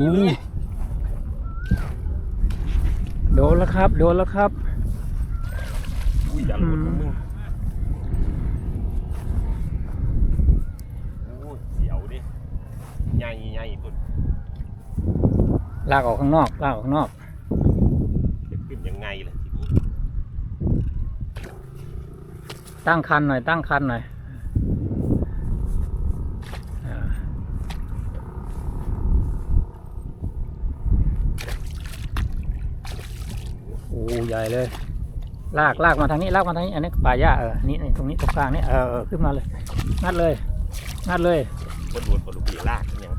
อู้โดนแล้วครับ โดนแล้วครับอุ้ยอย่าหลุดนะมึงโอ้ยเสียวดิใหญ่ใหญ่ตุนลากออกข้างนอก ลากออกข้างนอก จะขึ้นยังไงล่ะทีนี้ตั้งคันหน่อย ตั้งคันหน่อยอ่า โอ้ใหญ่เลย ลากลากมาทางนี้ลากมาทางนี้ อันนี้ป่าหญ้าเออนี่นี่ตรงนี้ตรงกลางนี่เออเออขึ้นมาเลย งัดเลย งัดเลยบนโดนบนลูกเบียลากอย่าง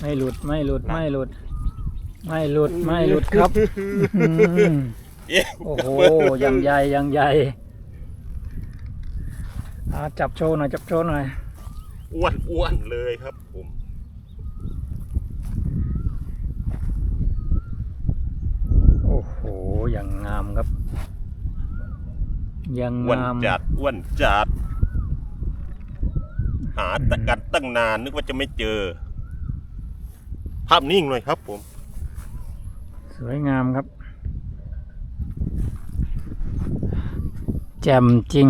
ไม่หลุดไม่หลุดไม่หลุด ไม่หลุดไม่หลุดครับอื้อหือเอ๊ะโอ้โหยังใหญ่ยังใหญ่อ่าจับโชว์หน่อยจับโชว์หน่อยอ้วนอ้วนเลยครับผม โอ้โห ยังงามครับ ยังอ้วนงามจัดอ้วนจัด หาแต่กันตั้งนานนึกว่าจะไม่เจอ ภาพนิ่งเลยครับผม สวยงามครับ แจ่มจริง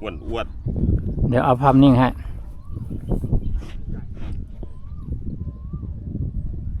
อ้วนอ้วนเดี๋ยวเอาภาพนิ่งให้ๆ